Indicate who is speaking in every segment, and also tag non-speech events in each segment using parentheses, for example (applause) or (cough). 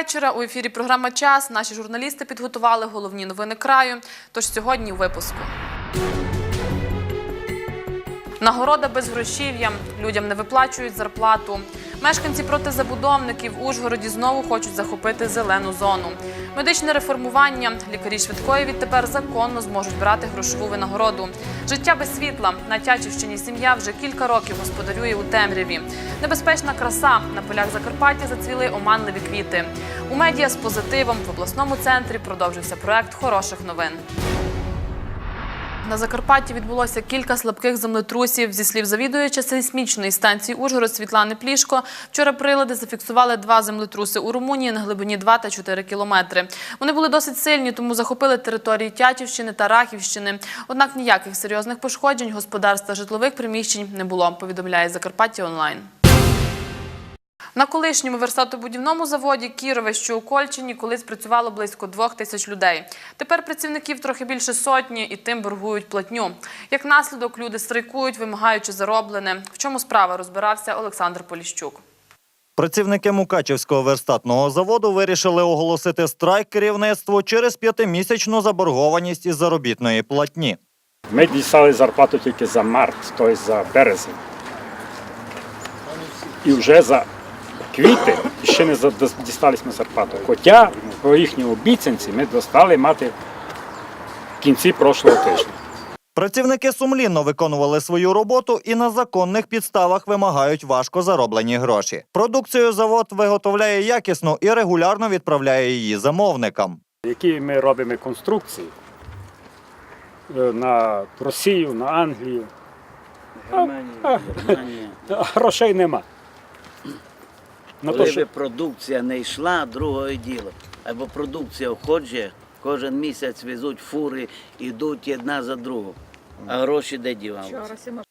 Speaker 1: вечора. У ефірі програма Час. Наші журналісти підготували головні новини краю. Тож сьогодні у випуску. Нагорода без грошів'я. Людям не виплачують зарплату. Мешканці проти забудовників в Ужгороді знову хочуть захопити зелену зону. Медичне реформування. Лікарі швидкої відтепер законно зможуть брати грошову винагороду. Життя без світла. На Тячівщині сім'я вже кілька років господарює у темряві. Небезпечна краса. На полях Закарпаття зацвіли оманливі квіти. У медіа з позитивом в обласному центрі продовжився проект хороших новин. На Закарпатті відбулося кілька слабких землетрусів. Зі слів завідуюча сейсмічної станції Ужгород Світлани Плішко, вчора прилади зафіксували два землетруси у Румунії на глибині 2 та 4 кілометри. Вони були досить сильні, тому захопили території Тячівщини та Рахівщини. Однак ніяких серйозних пошкоджень господарств та житлових приміщень не було, повідомляє Закарпаття онлайн. На колишньому верстатобудівному заводі Кірове, що у Кольчині, колись працювало близько двох тисяч людей. Тепер працівників трохи більше сотні і тим боргують платню. Як наслідок, люди страйкують, вимагаючи зароблене. В чому справа розбирався Олександр Поліщук.
Speaker 2: Працівники Мукачівського верстатного заводу вирішили оголосити страйк керівництву через п'ятимісячну заборгованість із заробітної платні.
Speaker 3: Ми дістали зарплату тільки за март, тобто за березень. І вже за квітень ще не дістались ми зарплату. Хоча по їхній обіцянці ми достали мати в кінці прошлого тижня.
Speaker 2: Працівники сумлінно виконували свою роботу і на законних підставах вимагають важко зароблені гроші. Продукцію завод виготовляє якісно і регулярно відправляє її замовникам.
Speaker 3: Які ми робимо конструкції е, на Росію, на Англію.
Speaker 4: Германія, Германія.
Speaker 3: А (laughs) грошей нема. На
Speaker 4: Коли
Speaker 3: то, що
Speaker 4: би продукція не йшла, другое діло. Або продукція входить, кожен місяць везуть фури, йдуть одна за другу. А гроші де дівалися?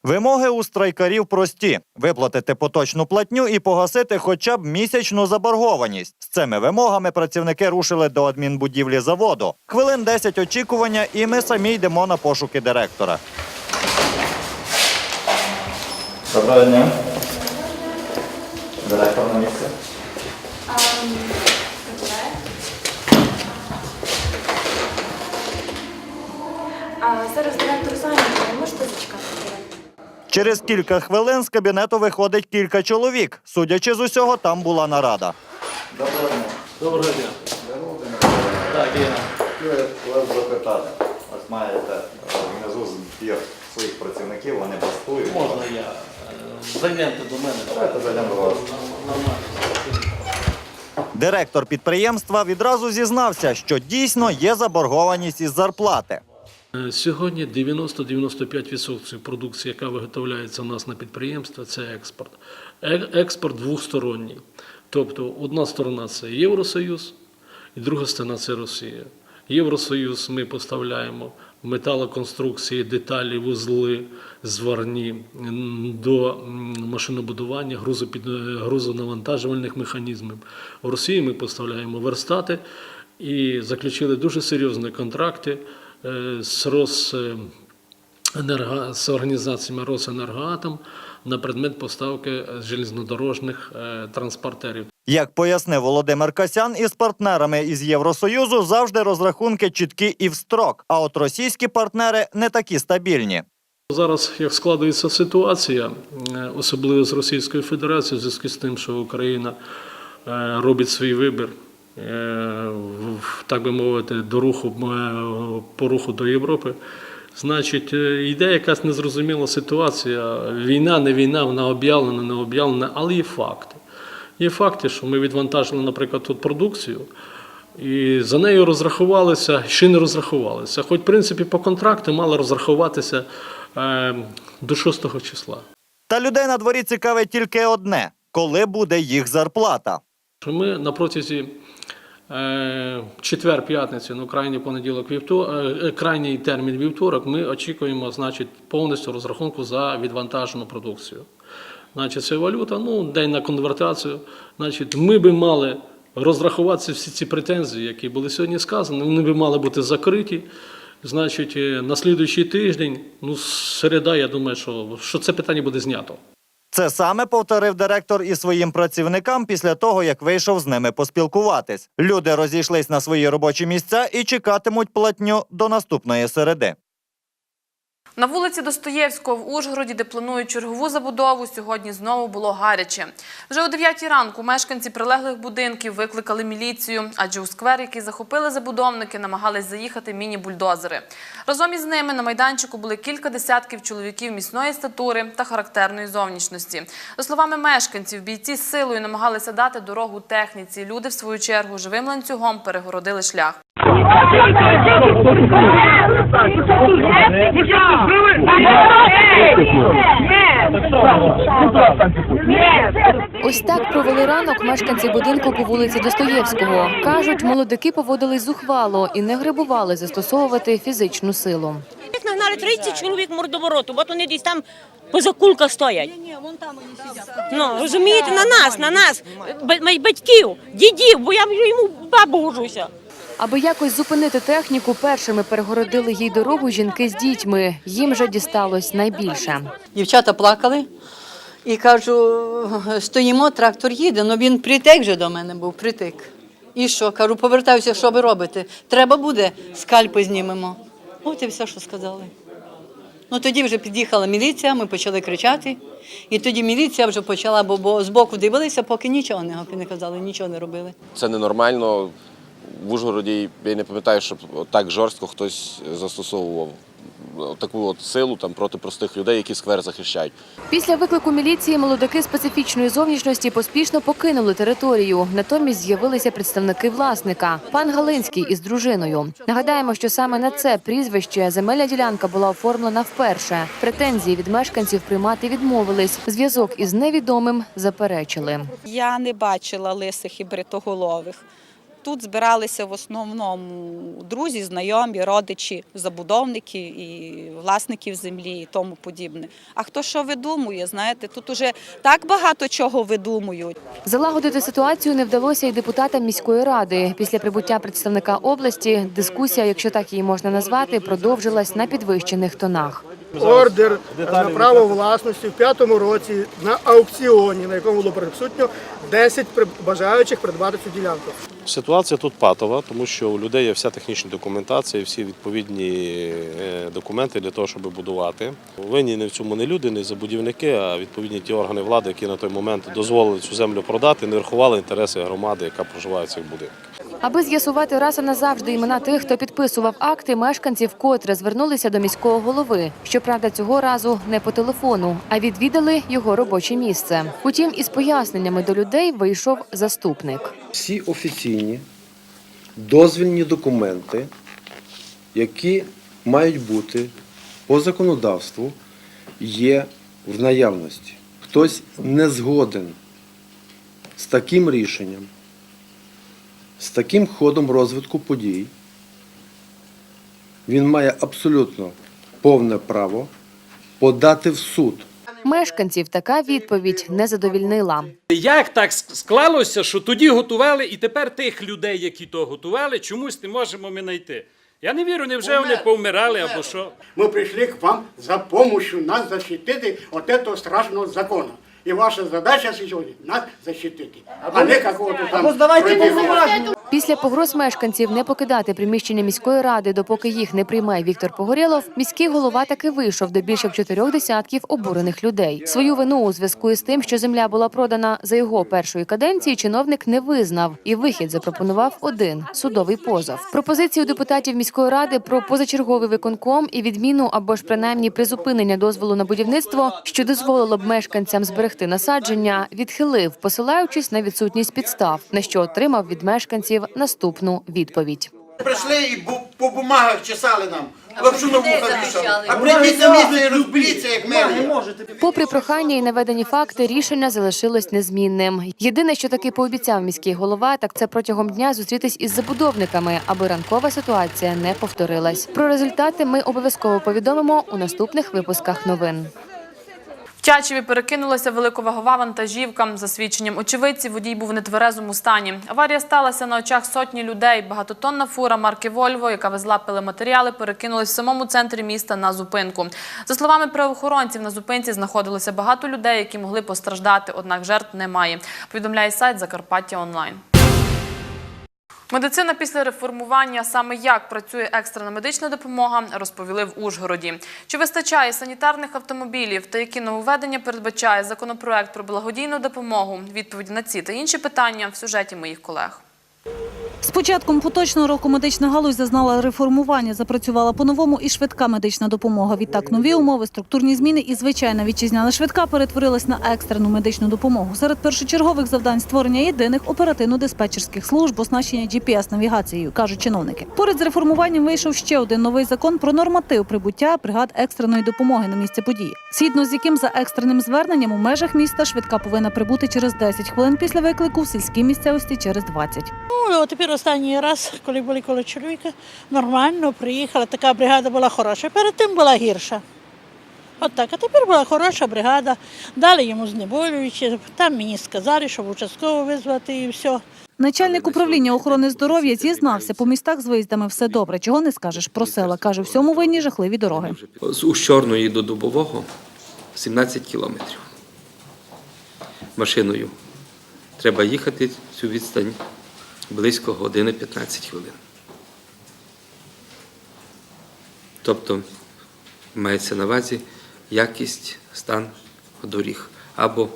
Speaker 2: Вимоги у страйкарів прості: виплатити поточну платню і погасити хоча б місячну заборгованість. З цими вимогами працівники рушили до адмінбудівлі заводу. Хвилин 10 очікування, і ми самі йдемо на пошуки директора. Доброго дня. Директор на місці.
Speaker 5: А зараз директор зайнятий, можете зачекати?
Speaker 2: Через кілька хвилин з кабінету виходить кілька чоловік. Судячи з усього, там була нарада.
Speaker 6: Доброго дня. Так, Інна.
Speaker 7: Хотів вас запитати. Ось маєте е, внизу збір своїх працівників, вони бастують.
Speaker 6: Можна я? Зайдемте до мене.
Speaker 7: Давайте зайдемо до вас.
Speaker 2: Директор підприємства відразу зізнався, що дійсно є заборгованість із зарплати.
Speaker 6: Е, Сьогодні 90-95% продукції, яка виготовляється у нас на підприємстві, це експорт. Е- Експорт двосторонній. Тобто одна сторона це Євросоюз, і друга сторона це Росія. Євросоюз ми поставляємо металоконструкції, деталі, вузли, зварні до машинобудування, е, грузонавантажувальних механізмів. В Росії ми поставляємо верстати і заключили дуже серйозні контракти е, з Рос. е, енерго, з організаціями Росенергоатом на предмет поставки железнодорожних транспортерів.
Speaker 2: Як пояснив Володимир Касян, із партнерами із Євросоюзу завжди розрахунки чіткі і в строк. А от російські партнери не такі стабільні.
Speaker 6: Зараз, як складається ситуація, е, особливо з Російською Федерацією, в зв'язку з тим, що Україна е, робить свій вибір, е, так би мовити, до руху по руху до Європи. Значить, йде якась незрозуміла ситуація. Війна, не війна, вона об'явлена, не об'явлена, але є факти. Є факти, що ми відвантажили, наприклад, тут продукцію, і за нею розрахувалися, ще не розрахувалися. Хоч, в принципі, по контракту мали розрахуватися е, до 6 числа.
Speaker 2: Та людей на дворі цікавить тільки одне: коли буде їх зарплата.
Speaker 6: Ми на протязі е, четвер-п'ятниці, ну крайній понеділок, вівторок, е, крайній термін вівторок, ми очікуємо, значить, повністю розрахунку за відвантажену продукцію. Значить, це валюта, ну, день на конвертацію. Значить, ми би мали розрахуватися всі ці претензії, які були сьогодні сказані, вони би мали бути закриті. Значить, е, на слідуючий тиждень, ну, середа, я думаю, що, що це питання буде знято.
Speaker 2: Це саме повторив директор і своїм працівникам після того, як вийшов з ними поспілкуватись. Люди розійшлись на свої робочі місця і чекатимуть платню до наступної середи.
Speaker 1: На вулиці Достоєвського в Ужгороді, де планують чергову забудову, сьогодні знову було гаряче. Вже о 9 ранку мешканці прилеглих будинків викликали міліцію, адже у сквер, який захопили забудовники, намагались заїхати міні-бульдозери. Разом із ними на майданчику були кілька десятків чоловіків міцної статури та характерної зовнішності. За словами мешканців, бійці з силою намагалися дати дорогу техніці. Люди, в свою чергу, живим ланцюгом перегородили шлях.
Speaker 8: Ось так провели ранок мешканці будинку по вулиці Достоєвського. Кажуть, молодики поводились зухвало і не грибували застосовувати фізичну силу.
Speaker 9: Їх нагнали 30 чоловік мордовороту, бо вони десь там поза кулках стоять. Ну, розумієте, на нас, на нас, ба- батьків, дідів, бо я йому бабу гожуся.
Speaker 8: Аби якось зупинити техніку, першими перегородили їй дорогу жінки з дітьми. Їм же дісталось найбільше.
Speaker 10: Дівчата плакали і кажу, стоїмо, трактор їде. Ну він притек вже до мене був, притик. І що? Кажу, повертаюся, що ви робите? Треба буде, скальпи знімемо. От і все, що сказали. Ну тоді вже під'їхала міліція, ми почали кричати. І тоді міліція вже почала, бо, бо збоку дивилися, поки нічого не, не казали, нічого не робили.
Speaker 11: Це ненормально. В Ужгороді я не пам'ятаю, щоб так жорстко хтось застосовував таку от силу там проти простих людей, які сквер захищають.
Speaker 8: Після виклику міліції молодики специфічної зовнішності поспішно покинули територію. Натомість з'явилися представники власника пан Галинський із дружиною. Нагадаємо, що саме на це прізвище земельна ділянка була оформлена вперше. Претензії від мешканців приймати відмовились. Зв'язок із невідомим заперечили.
Speaker 12: Я не бачила лисих і бритоголових. Тут збиралися в основному друзі, знайомі, родичі, забудовники і власників землі і тому подібне. А хто що видумує, знаєте, тут уже так багато чого видумують.
Speaker 8: Залагодити ситуацію не вдалося і депутатам міської ради. Після прибуття представника області дискусія, якщо так її можна назвати, продовжилась на підвищених тонах.
Speaker 13: Ордер на право власності в п'ятому році на аукціоні, на якому було присутньо 10 бажаючих придбати цю ділянку.
Speaker 14: Ситуація тут патова, тому що у людей є вся технічна документація, всі відповідні е, документи для того, щоб будувати. Винні не в цьому не люди, не забудівники, а відповідні ті органи влади, які на той момент дозволили цю землю продати, не рахували інтереси громади, яка проживає в цих будинках.
Speaker 8: Аби з'ясувати раз і назавжди імена тих, хто підписував акти, мешканці вкотре звернулися до міського голови. Щоправда, цього разу не по телефону, а відвідали його робоче місце. Утім, із поясненнями до людей вийшов заступник.
Speaker 15: всі офіційні дозвільні документи, які мають бути по законодавству, є в наявності. Хтось не згоден з таким рішенням, з таким ходом розвитку подій, він має абсолютно повне право подати в суд.
Speaker 8: Мешканців така відповідь не задовільнила.
Speaker 3: Як так склалося, що тоді готували, і тепер тих людей, які то готували, чомусь не можемо ми знайти? Я не вірю, невже вони повмирали або що?
Speaker 13: Ми прийшли к вам за допомогою нас захистити від цього страшного закону. І ваша задача сьогодні нас захистити, а не какого-то там приділу.
Speaker 8: Після погроз мешканців не покидати приміщення міської ради, допоки їх не приймає Віктор Погорєлов, міський голова таки вийшов до більше чотирьох десятків обурених людей. Свою вину у зв'язку із тим, що земля була продана за його першої каденції, чиновник не визнав і вихід запропонував один судовий позов. Пропозицію депутатів міської ради про позачерговий виконком і відміну або ж принаймні призупинення дозволу на будівництво, що дозволило б мешканцям зберегти насадження, відхилив, посилаючись на відсутність підстав, на що отримав від мешканців наступну відповідь.
Speaker 13: Прийшли і по бумагах чесали нам. Лапшу на вуха вішали. А прийдіть на місце і розберіться, як мерія.
Speaker 8: Попри прохання і наведені факти, рішення залишилось незмінним. Єдине, що таки пообіцяв міський голова, так це протягом дня зустрітись із забудовниками, аби ранкова ситуація не повторилась. Про результати ми обов'язково повідомимо у наступних випусках новин.
Speaker 1: В Тячеві перекинулася великовагова вантажівка. За свідченням очевидців, водій був в нетверезому стані. Аварія сталася на очах сотні людей. Багатотонна фура марки «Вольво», яка везла пиломатеріали, перекинулась в самому центрі міста на зупинку. За словами правоохоронців, на зупинці знаходилося багато людей, які могли постраждати, однак жертв немає. Повідомляє сайт Закарпаття онлайн. Медицина після реформування, саме як працює екстрена медична допомога, розповіли в Ужгороді. Чи вистачає санітарних автомобілів та які нововведення передбачає законопроект про благодійну допомогу? Відповіді на ці та інші питання в сюжеті моїх колег.
Speaker 16: З початком поточного року медична галузь зазнала реформування, запрацювала по-новому і швидка медична допомога. Відтак нові умови, структурні зміни і звичайна вітчизняна швидка перетворилась на екстрену медичну допомогу. Серед першочергових завдань створення єдиних оперативно-диспетчерських служб, оснащення GPS-навігацією, кажуть чиновники. Поряд з реформуванням вийшов ще один новий закон про норматив прибуття бригад екстреної допомоги на місце події, згідно з яким за екстреним зверненням у межах міста швидка повинна прибути через 10 хвилин після виклику в сільській місцевості через 20.
Speaker 17: Ну, тепер останній раз, коли були коло чоловіка, нормально приїхала, така бригада була хороша. Перед тим була гірша. От так, а тепер була хороша бригада, дали йому знеболюючі, там мені сказали, щоб участково визвати і все.
Speaker 16: Начальник управління охорони здоров'я зізнався, по містах з виїздами все добре. Чого не скажеш про села. Каже, всьому винні жахливі дороги.
Speaker 18: З Ущорної до Дубового 17 кілометрів. Машиною. Треба їхати цю відстань близько години 15 хвилин. Тобто мається на увазі якість, стан доріг або,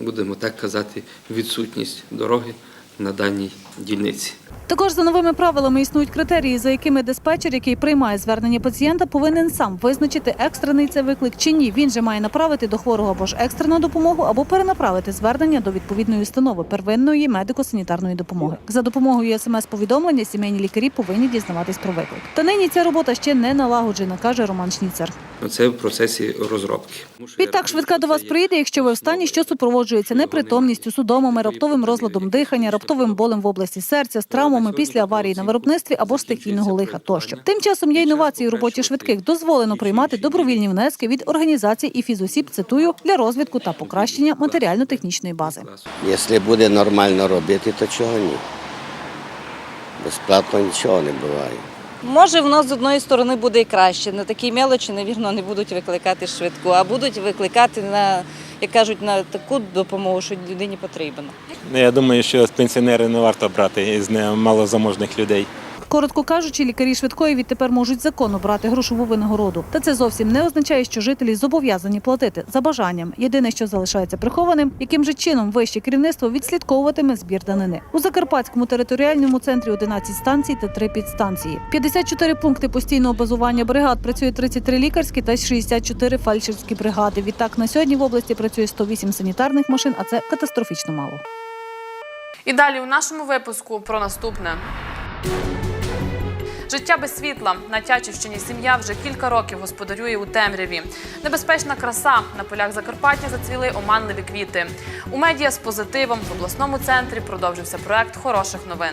Speaker 18: будемо так казати, відсутність дороги на даній дільниці.
Speaker 16: Також за новими правилами існують критерії, за якими диспетчер, який приймає звернення пацієнта, повинен сам визначити екстрений це виклик чи ні. Він же має направити до хворого або ж екстрену допомогу, або перенаправити звернення до відповідної установи первинної медико-санітарної допомоги. За допомогою смс-повідомлення сімейні лікарі повинні дізнаватись про виклик. Та нині ця робота ще не налагоджена, каже Роман Шніцер.
Speaker 18: Це в процесі розробки.
Speaker 16: Відтак швидка до вас приїде, якщо ви в стані, що супроводжується непритомністю, судомами, раптовим розладом дихання, раптовим болем в області серця, травмами після аварії на виробництві або стихійного лиха тощо. Тим часом є інновації у роботі швидких. Дозволено приймати добровільні внески від організацій і фізосіб, цитую, для розвитку та покращення матеріально-технічної бази.
Speaker 19: Якщо буде нормально робити, то чого ні? Безплатно нічого не буває.
Speaker 12: Може, в нас з одної сторони буде і краще. На такій мелочі, навірно, не будуть викликати швидку, а будуть викликати на, як кажуть, на таку допомогу, що людині потрібно.
Speaker 20: Ну, Я думаю, що пенсіонери не варто брати із немалозаможних людей.
Speaker 16: Коротко кажучи, лікарі швидкої відтепер можуть законно брати грошову винагороду. Та це зовсім не означає, що жителі зобов'язані платити за бажанням. Єдине, що залишається прихованим, яким же чином вище керівництво відслідковуватиме збір данини. У Закарпатському територіальному центрі 11 станцій та 3 підстанції. 54 пункти постійного базування бригад працює 33 лікарські та 64 фельдшерські бригади. Відтак на сьогодні в області працює 108 санітарних машин, а це катастрофічно мало.
Speaker 1: І далі у нашому випуску про наступне. Життя без світла на Тячівщині сім'я вже кілька років господарює у темряві. Небезпечна краса на полях Закарпаття зацвіли оманливі квіти. У медіа з позитивом в обласному центрі продовжився проект хороших новин.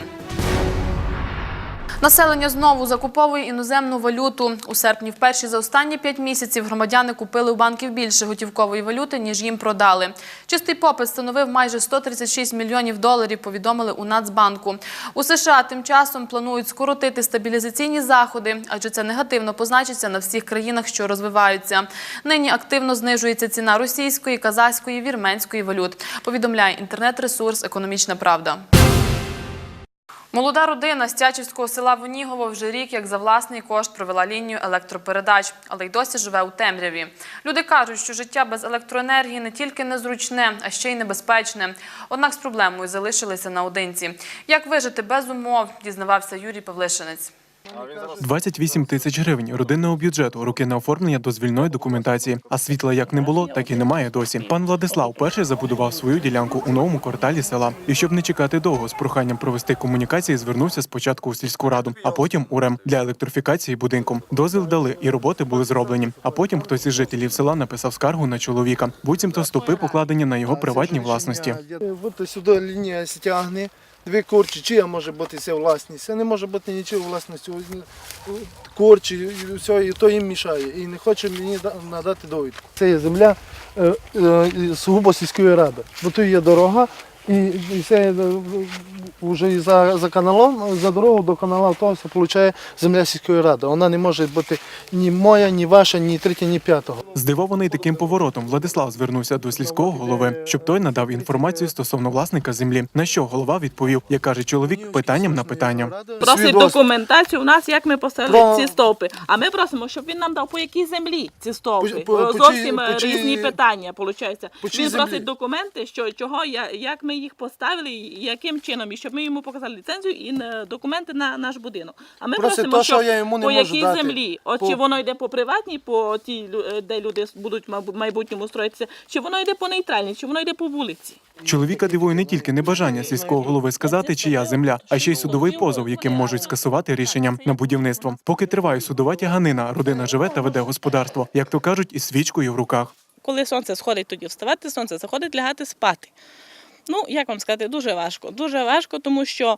Speaker 1: Населення знову закуповує іноземну валюту. У серпні вперше за останні п'ять місяців громадяни купили у банків більше готівкової валюти, ніж їм продали. Чистий попит становив майже 136 мільйонів доларів, повідомили у Нацбанку. У США тим часом планують скоротити стабілізаційні заходи, адже це негативно позначиться на всіх країнах, що розвиваються. Нині активно знижується ціна російської, казахської, вірменської валют, повідомляє інтернет-ресурс Економічна Правда. Молода родина з Тячівського села Вонігово вже рік як за власний кошт провела лінію електропередач, але й досі живе у темряві. Люди кажуть, що життя без електроенергії не тільки незручне, а ще й небезпечне. Однак з проблемою залишилися наодинці. Як вижити без умов, дізнавався Юрій Павлишинець.
Speaker 21: 28 тисяч гривень родинного бюджету, руки на оформлення дозвільної документації. А світла як не було, так і немає досі. Пан Владислав перший забудував свою ділянку у новому кварталі села. І щоб не чекати довго, з проханням провести комунікації, звернувся спочатку у сільську раду, а потім у РЕМ для електрифікації будинку. Дозвіл дали і роботи були зроблені. А потім хтось із жителів села написав скаргу на чоловіка. Буцімто стопи покладені на його приватній власності.
Speaker 22: От сюди лінія стягне,
Speaker 23: дві корчі, чия може бути ця власність. Це не може бути нічого власності. Корчі, і все, і то їм мішає. І не хоче мені надати довідку. Це є земля е, е, сугубо сільської ради. Бо тут є дорога, і, і це е, вже і за, за каналом, за дорогу до каналу, то все получає земля сільської ради. Вона не може бути ні моя, ні ваша, ні третя, ні п'ятого.
Speaker 21: Здивований таким поворотом, Владислав звернувся до сільського голови, щоб той надав інформацію стосовно власника землі. На що голова відповів, як каже чоловік, питанням на питання.
Speaker 23: Просить
Speaker 22: документацію у нас, як ми поставили
Speaker 23: Про-
Speaker 22: ці стовпи. А ми просимо, щоб він нам дав по якій землі ці стовпи.
Speaker 23: По- по- по
Speaker 22: Зовсім
Speaker 23: чиї-
Speaker 22: різні питання. Виходить. Він
Speaker 23: землі?
Speaker 22: просить документи, що чого я як ми їх поставили, і яким чином, і щоб ми йому показали ліцензію і е, документи на наш будинок. А ми
Speaker 23: Просить
Speaker 22: просимо,
Speaker 23: то, що
Speaker 22: щоб
Speaker 23: я йому не
Speaker 22: по
Speaker 23: можу
Speaker 22: якій
Speaker 23: дати.
Speaker 22: землі, от
Speaker 23: По-
Speaker 22: чи воно йде по приватній, по тій, лю- е, де люди будуть в майбутньому строїтися, чи воно йде по нейтральній, чи воно йде по вулиці.
Speaker 21: Чоловіка дивує не тільки небажання сільського голови сказати, чия земля, а ще й судовий позов, яким можуть скасувати рішення на будівництво. Поки триває судова тяганина, родина живе та веде господарство, як то кажуть, із свічкою в руках.
Speaker 22: Коли сонце сходить, тоді вставати, сонце заходить, лягати спати. Ну, як вам сказати, дуже важко. Дуже важко, тому що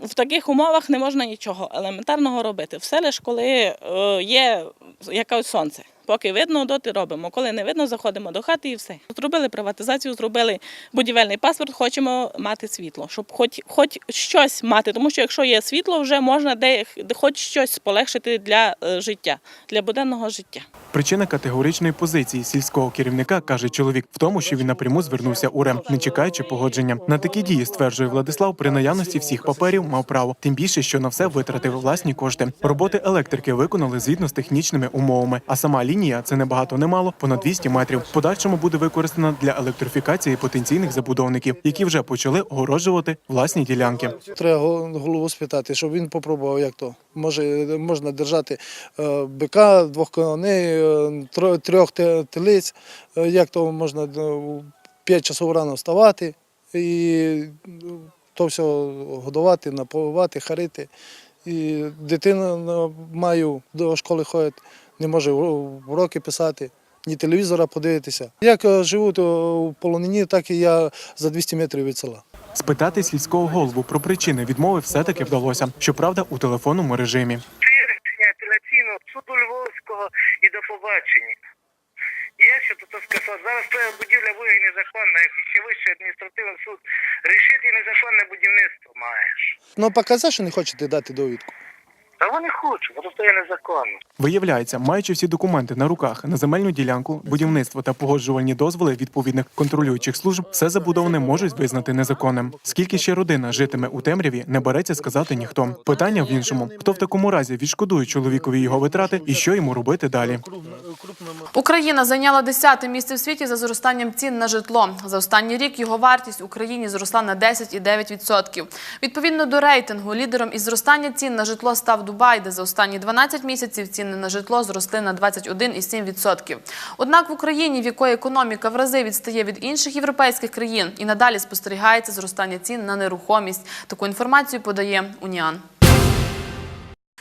Speaker 22: в таких умовах не можна нічого елементарного робити. Все лише коли е, є якесь сонце. Поки видно, доти робимо. Коли не видно, заходимо до хати і все. Зробили приватизацію, зробили будівельний паспорт, хочемо мати світло, щоб хоч, хоч щось мати. Тому що якщо є світло, вже можна де, хоч щось полегшити для е, життя, для буденного життя.
Speaker 21: Причина категоричної позиції сільського керівника каже чоловік в тому, що він напряму звернувся у РЕМ, не чекаючи погодження. На такі дії стверджує Владислав, при наявності всіх паперів мав право, тим більше, що на все витратив власні кошти. Роботи електрики виконали згідно з технічними умовами. А сама лінія це не багато не мало, понад 200 метрів. В Подальшому буде використана для електрифікації потенційних забудовників, які вже почали огороджувати власні ділянки.
Speaker 23: Треба голову спитати, щоб він попробував, як то. Може, можна держати е, бика, двох коней, е, трьох те- телиць, е, як то можна е, 5 часов рано вставати і то все годувати, напоювати, харити. І дитина маю до школи ходить, не може уро- уроки писати, ні телевізора подивитися. Як е, живуть е, у полонині, так і я за 200 метрів від села.
Speaker 21: Спитати сільського голову про причини відмови все-таки вдалося. Щоправда, у телефонному режимі.
Speaker 24: рішення апеляційного суду Львовського і до побачення. Є що тут сказати. Зараз твоя будівля вияві незаконна, як ще вищий адміністративний суд рішити незаконне будівництво маєш.
Speaker 23: Ну, показати, що не хочете дати довідку.
Speaker 24: Та вони хочуть, бо то є незаконно.
Speaker 21: Виявляється, маючи всі документи на руках на земельну ділянку, будівництво та погоджувальні дозволи відповідних контролюючих служб, все забудоване можуть визнати незаконним. Скільки ще родина житиме у темряві, не береться сказати ніхто. Питання в іншому: хто в такому разі відшкодує чоловікові його витрати і що йому робити далі?
Speaker 1: Україна зайняла 10 місце в світі за зростанням цін на житло. За останній рік його вартість в Україні зросла на 10,9%. Відповідно до рейтингу, лідером із зростання цін на житло став Дубай, де за останні 12 місяців ціни на житло зросли на 21,7%. Однак в Україні, в якої економіка в рази відстає від інших європейських країн, і надалі спостерігається зростання цін на нерухомість. Таку інформацію подає Уніан.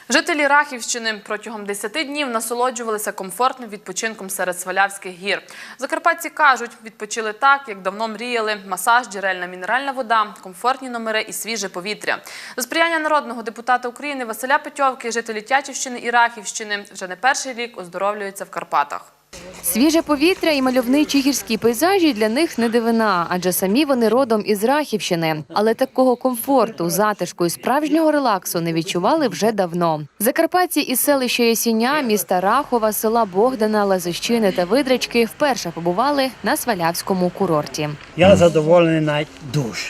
Speaker 1: Жителі Рахівщини протягом 10 днів насолоджувалися комфортним відпочинком серед Свалявських гір. Закарпатці кажуть, відпочили так, як давно мріяли: масаж, джерельна мінеральна вода, комфортні номери і свіже повітря. За сприяння народного депутата України Василя Петьовки, жителі Тячівщини і Рахівщини вже не перший рік оздоровлюються в Карпатах.
Speaker 8: Свіже повітря і мальовничі гірські пейзажі для них не дивина, адже самі вони родом із Рахівщини. Але такого комфорту, затишку і справжнього релаксу не відчували вже давно. Закарпатці із селища Ясіня, міста Рахова, села Богдана, Лазищини та Видрички вперше побували на Свалявському курорті.
Speaker 25: Я задоволений навіть дуже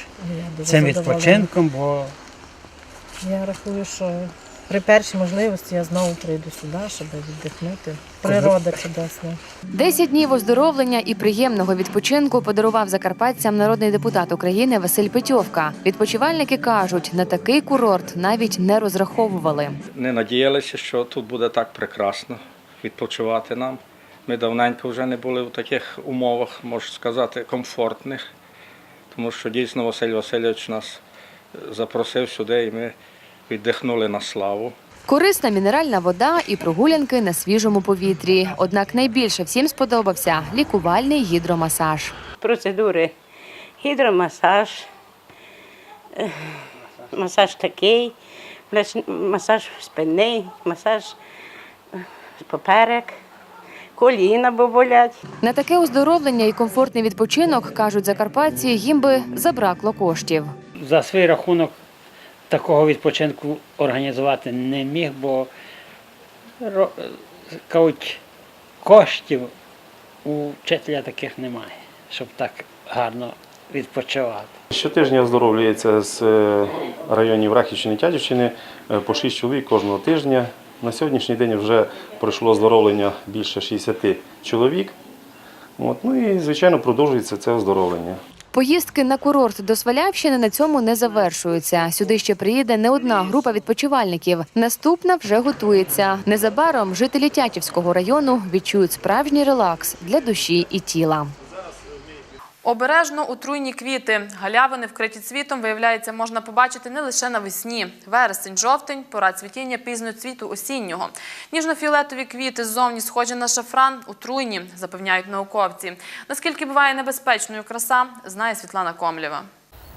Speaker 25: цим відпочинком, бо
Speaker 26: Я рахую, що при першій можливості я знову прийду сюди, щоб віддихнути. Природа чудесна.
Speaker 8: Десять днів оздоровлення і приємного відпочинку подарував закарпатцям народний депутат України Василь Петьовка. Відпочивальники кажуть, на такий курорт навіть не розраховували.
Speaker 27: не надіялися, що тут буде так прекрасно відпочивати нам. Ми давненько вже не були в таких умовах, можу сказати, комфортних, тому що дійсно Василь Васильович нас запросив сюди і ми віддихнули на славу.
Speaker 8: Корисна мінеральна вода і прогулянки на свіжому повітрі. Однак найбільше всім сподобався лікувальний гідромасаж.
Speaker 9: Процедури гідромасаж,
Speaker 28: Масаж такий, масаж спини, масаж поперек, коліна бо болять.
Speaker 8: На таке оздоровлення і комфортний відпочинок, кажуть закарпатці, їм би забракло коштів.
Speaker 12: За свій рахунок такого відпочинку організувати не міг, бо кажуть, коштів у вчителя таких немає, щоб так гарно відпочивати.
Speaker 14: Щотижня оздоровлюється з е, районів Рахівщини Тячівщини е, по 6 чоловік кожного тижня. На сьогоднішній день вже пройшло оздоровлення більше 60 чоловік. От, ну і, звичайно, продовжується це оздоровлення.
Speaker 8: Поїздки на курорт до Свалявщини на цьому не завершуються. Сюди ще приїде не одна група відпочивальників. Наступна вже готується. Незабаром жителі Тячівського району відчують справжній релакс для душі і тіла.
Speaker 1: Обережно отруйні квіти. Галявини вкриті цвітом, виявляється, можна побачити не лише навесні. Вересень, жовтень, пора цвітіння пізно цвіту осіннього. Ніжно-фіолетові квіти ззовні схожі на шафран, отруйні, запевняють науковці. Наскільки буває небезпечною краса, знає Світлана Комлєва.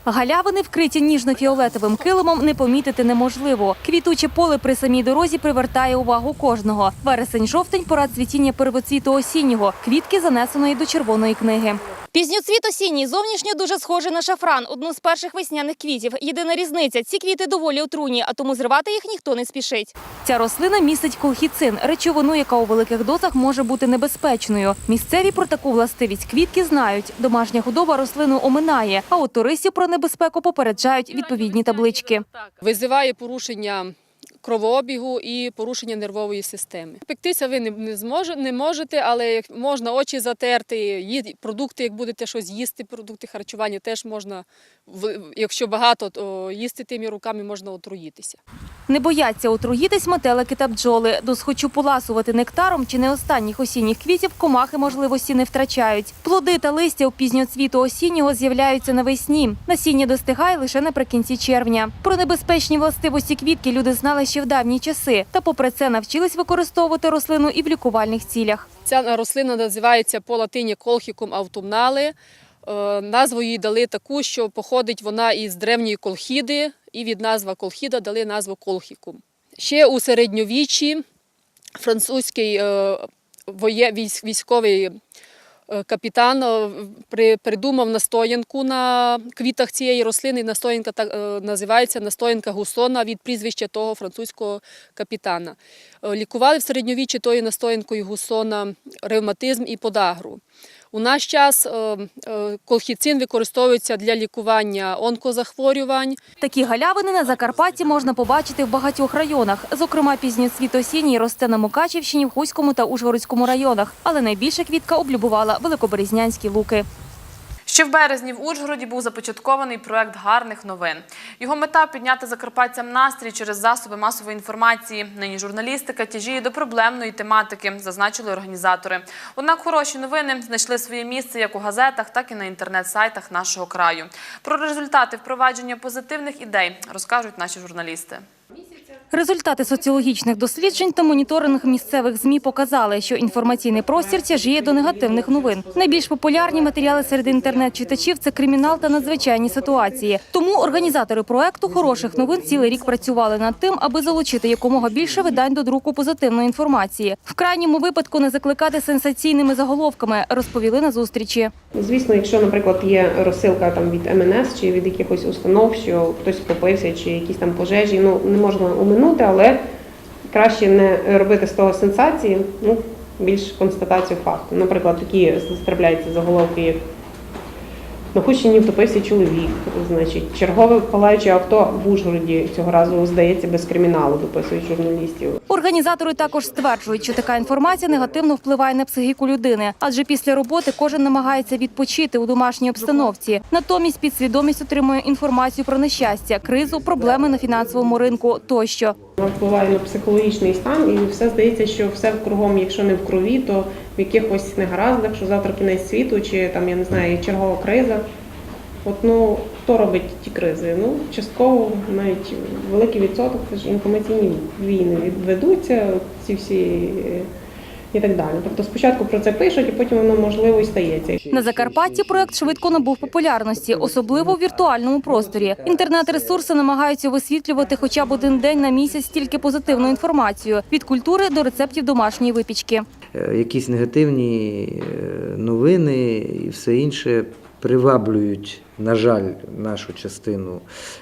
Speaker 29: Галявини вкриті ніжно-фіолетовим килимом не помітити неможливо. Квітуче поле при самій дорозі привертає увагу кожного. Вересень-жовтень – пора цвітіння первоцвіту осіннього. Квітки занесеної до червоної книги.
Speaker 30: Пізньоцвіт осінній зовнішньо дуже схожий на шафран, одну з перших весняних квітів. Єдина різниця – ці квіти доволі отруйні, а тому зривати їх ніхто не спішить.
Speaker 29: Ця рослина містить колхіцин – речовину, яка у великих дозах може бути небезпечною. Місцеві про таку властивість квітки знають. Домашня худоба рослину оминає, а от туристів про небезпеку попереджають відповідні таблички.
Speaker 31: Визиває порушення кровообігу і порушення нервової системи. Пектися ви не, зможе, не можете, але як можна очі затерти, продукти, як будете щось їсти, продукти харчування теж можна, якщо багато, то їсти тими руками можна отруїтися.
Speaker 29: Не бояться отруїтись метелики та бджоли. Досхочу поласувати нектаром чи не останніх осінніх квітів комахи можливості не втрачають. Плоди та листя у пізньоцвіту осіннього з'являються навесні. Насіння достигає лише наприкінці червня. Про небезпечні властивості квітки люди знали ще в давні часи, та попри це навчились використовувати рослину і в лікувальних цілях.
Speaker 31: Ця рослина називається по латині колхікум автумнали. Е, Назву їй дали таку, що походить вона із древньої колхіди, і від назва колхіда дали назву колхікум. Ще у середньовіччі французький е, військовий капітан е, придумав настоянку на квітах цієї рослини. Настоянка так е, називається настоянка гусона від прізвища того французького капітана. Е, Лікували в середньовіччі тою настоянкою гусона ревматизм і подагру. У наш час е, е, колхіцин використовується для лікування онкозахворювань.
Speaker 29: Такі галявини на Закарпатті можна побачити в багатьох районах. Зокрема, пізньоцвіт осінній росте на Мукачівщині, в Хуському та Ужгородському районах. Але найбільше квітка облюбувала Великоберезнянські луки.
Speaker 1: Ще в березні в Ужгороді був започаткований проект гарних новин. Його мета підняти закарпатцям настрій через засоби масової інформації. Нині журналістика тяжіє до проблемної тематики, зазначили організатори. Однак хороші новини знайшли своє місце як у газетах, так і на інтернет-сайтах нашого краю. Про результати впровадження позитивних ідей розкажуть наші журналісти.
Speaker 29: Результати соціологічних досліджень та моніторинг місцевих ЗМІ показали, що інформаційний простір тяжіє до негативних новин. Найбільш популярні матеріали серед інтернет-читачів це кримінал та надзвичайні ситуації. Тому організатори проекту хороших новин цілий рік працювали над тим, аби залучити якомога більше видань до друку позитивної інформації. В крайньому випадку не закликати сенсаційними заголовками, розповіли на зустрічі.
Speaker 32: Звісно, якщо, наприклад, є розсилка там від МНС чи від якихось установ, що хтось втопився, чи якісь там пожежі, ну не можна оминути, але краще не робити з того сенсації, ну більш констатацію факту. Наприклад, такі трапляються заголовки, як на Хущині втопився чоловік, значить, чергове палаюче авто в Ужгороді цього разу здається без криміналу, дописують журналістів.
Speaker 29: Організатори також стверджують, що така інформація негативно впливає на психіку людини, адже після роботи кожен намагається відпочити у домашній обстановці. Натомість підсвідомість отримує інформацію про нещастя, кризу, проблеми на фінансовому ринку тощо.
Speaker 32: Вона впливає на психологічний стан, і все здається, що все в кругом, якщо не в крові, то в якихось негараздах, що завтра кінець світу, чи там я не знаю, чергова криза. От ну хто робить ті кризи? Ну частково навіть великий відсоток ж інформаційні війни ведуться. Ці всі е, і так далі. Тобто спочатку про це пишуть, і потім воно можливо і стається.
Speaker 29: На Закарпатті проект швидко набув популярності, особливо в віртуальному просторі. Інтернет-ресурси намагаються висвітлювати хоча б один день на місяць тільки позитивну інформацію від культури до рецептів домашньої випічки.
Speaker 33: Е, якісь негативні е, новини і все інше приваблюють, на жаль, нашу частину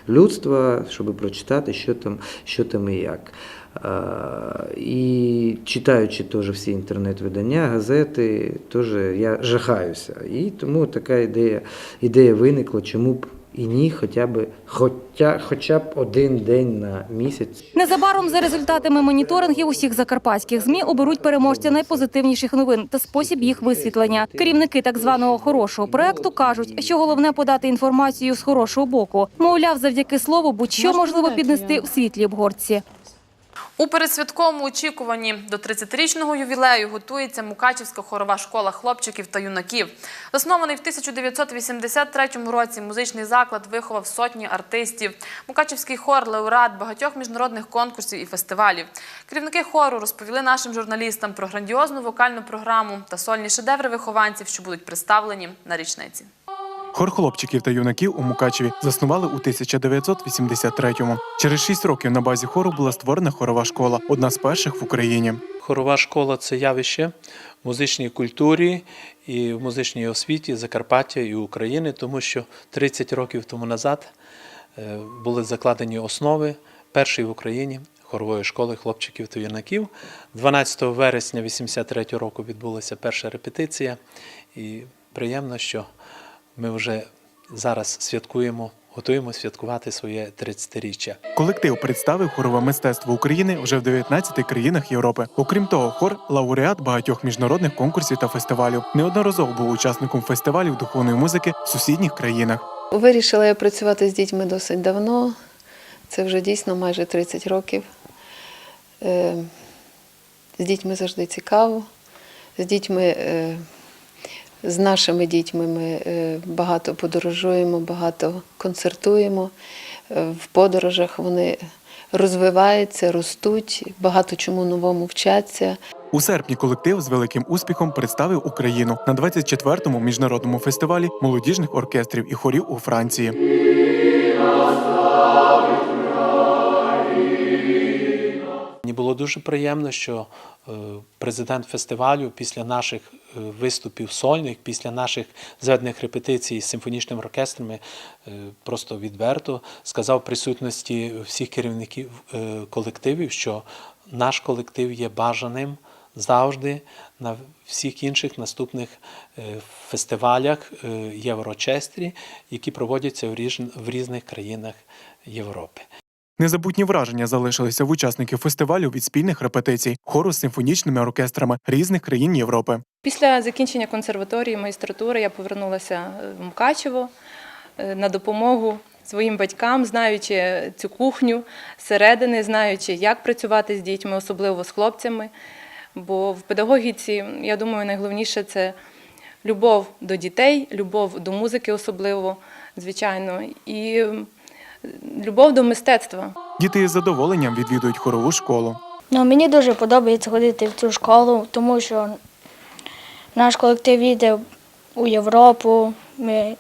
Speaker 33: людства, щоб прочитати, що там, що там і як. Е, І читаючи теж всі інтернет-видання, газети, теж я жахаюся. І тому така ідея, ідея виникла, чому б і ні, хоча б, хоча, хоча б один день на місяць.
Speaker 29: Незабаром за результатами моніторингів усіх закарпатських змі оберуть переможця найпозитивніших новин та спосіб їх висвітлення. Керівники так званого хорошого проекту кажуть, що головне подати інформацію з хорошого боку. Мовляв, завдяки слову, будь-що можливо піднести в світлі обгорці.
Speaker 1: У передсвятковому очікуванні до 30-річного ювілею готується Мукачівська хорова школа хлопчиків та юнаків. Заснований в 1983 році музичний заклад виховав сотні артистів. Мукачівський хор лауреат багатьох міжнародних конкурсів і фестивалів. Керівники хору розповіли нашим журналістам про грандіозну вокальну програму та сольні шедеври вихованців, що будуть представлені на річниці.
Speaker 21: Хор хлопчиків та юнаків у Мукачеві заснували у 1983-му. Через шість років на базі хору була створена хорова школа, одна з перших в Україні.
Speaker 34: Хорова школа це явище в музичній культурі і в музичній освіті Закарпаття і України, тому що 30 років тому назад е, були закладені основи першої в Україні хорової школи хлопчиків та юнаків. 12 вересня 83 року відбулася перша репетиція, і приємно, що ми вже зараз святкуємо, готуємо святкувати своє 30-річчя.
Speaker 21: Колектив представив хорове мистецтво України вже в 19 країнах Європи. Окрім того, хор лауреат багатьох міжнародних конкурсів та фестивалів. Неодноразово був учасником фестивалів духовної музики в сусідніх країнах.
Speaker 35: Вирішила я працювати з дітьми досить давно. Це вже дійсно майже 30 років. Е, З дітьми завжди цікаво. З дітьми, е, з нашими дітьми ми е, багато подорожуємо, багато концертуємо. Е, В подорожах вони розвиваються, ростуть, багато чому новому вчаться.
Speaker 21: У серпні колектив з великим успіхом представив Україну на 24-му міжнародному фестивалі молодіжних оркестрів і хорів у Франції.
Speaker 34: Мені було дуже приємно, що е, президент фестивалю після наших е, виступів сольних, після наших зведених репетицій з симфонічними оркестрами, е, просто відверто сказав присутності всіх керівників колективів, що наш колектив є бажаним завжди на всіх інших наступних фестивалях Єврочестрі, які проводяться в різних країнах Європи.
Speaker 21: Незабутні враження залишилися в учасників фестивалю від спільних репетицій хору з симфонічними оркестрами різних країн Європи.
Speaker 36: Після закінчення консерваторії магістратури я повернулася е, в Мукачево е, на допомогу своїм батькам, знаючи цю кухню зсередини, знаючи, як працювати з дітьми, особливо з хлопцями. Бо в педагогіці, я думаю, найголовніше це любов до дітей, любов до музики, особливо, звичайно, і любов до мистецтва.
Speaker 21: Діти із задоволенням відвідують хорову школу.
Speaker 37: Ну, мені дуже подобається ходити в цю школу, тому що наш колектив їде у Європу. Ми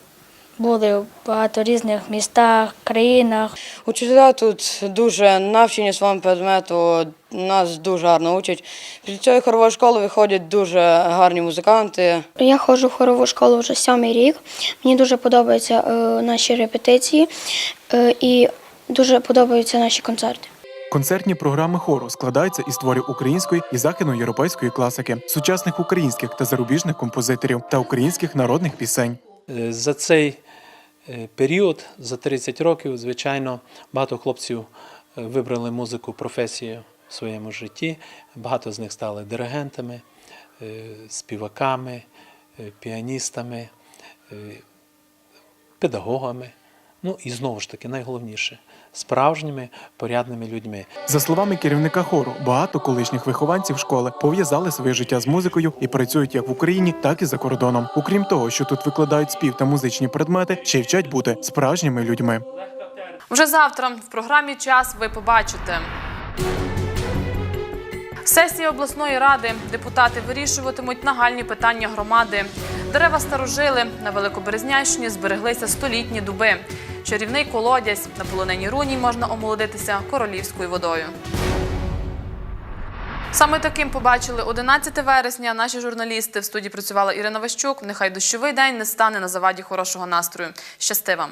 Speaker 37: були в багато різних містах, країнах.
Speaker 38: Учителя тут дуже навчені своєму предмету, нас дуже гарно учать. Після цієї хорової школи виходять дуже гарні музиканти.
Speaker 37: Я ходжу в хорову школу вже сьомий рік. Мені дуже подобаються е, наші репетиції е, і дуже подобаються наші концерти.
Speaker 21: Концертні програми хору складаються із творів української і західноєвропейської класики, сучасних українських та зарубіжних композиторів та українських народних пісень.
Speaker 34: Е, За цей період, за 30 років, звичайно, багато хлопців е, вибрали музику професію в своєму житті. Багато з них стали диригентами, е, співаками, е, піаністами, е, педагогами. Ну і знову ж таки, найголовніше справжніми порядними людьми.
Speaker 21: За словами керівника хору, багато колишніх вихованців школи пов'язали своє життя з музикою і працюють як в Україні, так і за кордоном. Окрім того, що тут викладають спів та музичні предмети, ще й вчать бути справжніми людьми.
Speaker 1: Вже завтра в програмі Час ви побачите. Сесії обласної ради депутати вирішуватимуть нагальні питання громади. Дерева старожили на Великоберезнянщині збереглися столітні дуби. Чарівний колодязь на полоненій руні можна омолодитися королівською водою. Саме таким побачили 11 вересня наші журналісти. В студії працювала Ірина Ващук. Нехай дощовий день не стане на заваді хорошого настрою. Щасти вам!